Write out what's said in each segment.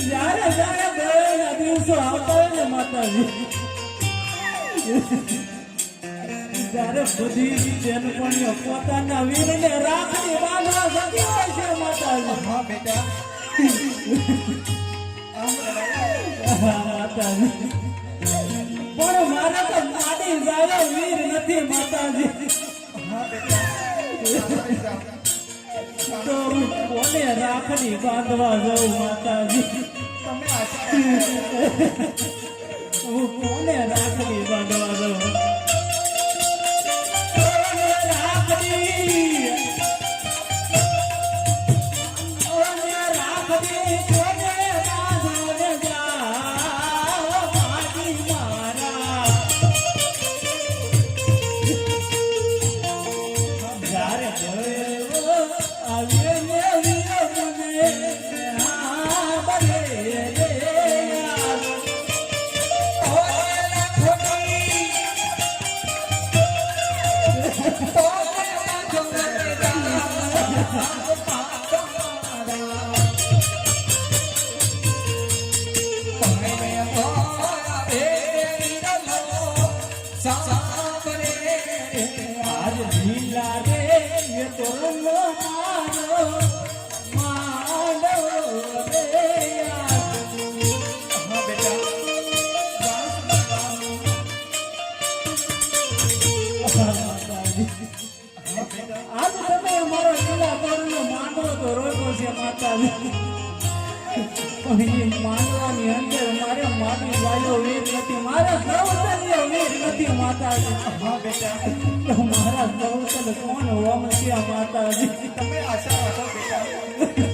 જ્યારે જ્યારે દયાના દિવસો આવતા ને માતાજી. ત્યારે બધી બેનપણીઓ પોતાના વીરને રાખડી બાંધવા જતી હોય છે માતાજી હા બેટા પણ મારે તો માડી જાય વીર નથી માતાજી જાવ. તો હું કોને રાખડી બાંધવા જઉં માતાજી. હું કોને રાખડી બાંધવા જાઉં રાખડી રાખડી Yeah. રોકો છે માતાજી પણ અંદર મારે માટી વાયો વીર નથી મારા સૌતન્ય વીર નથી માતાજી હા બેટા મારા સૌતન કોણ હોવા નથી આ માતાજી. તમે આશા રાખો બેટા.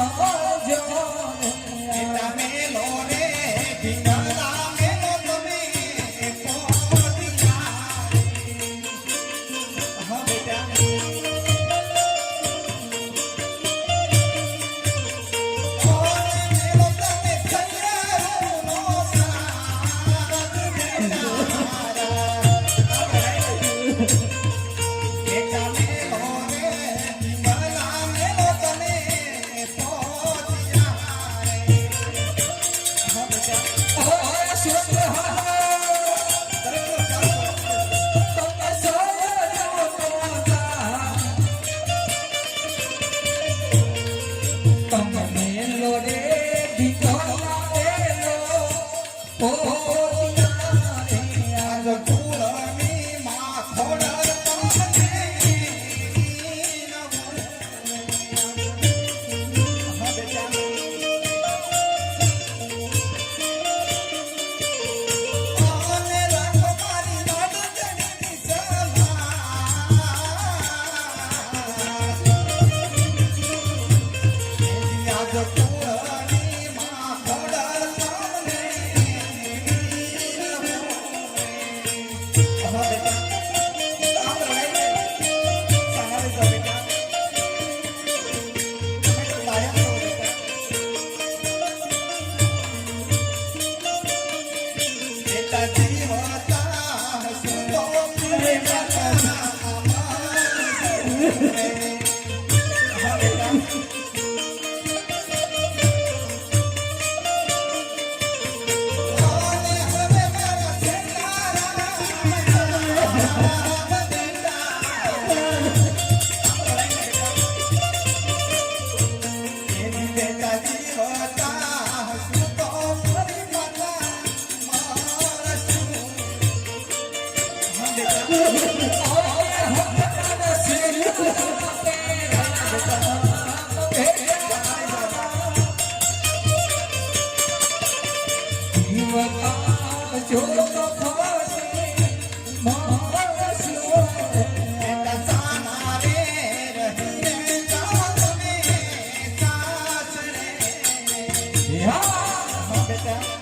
oh. Oh. સાસરે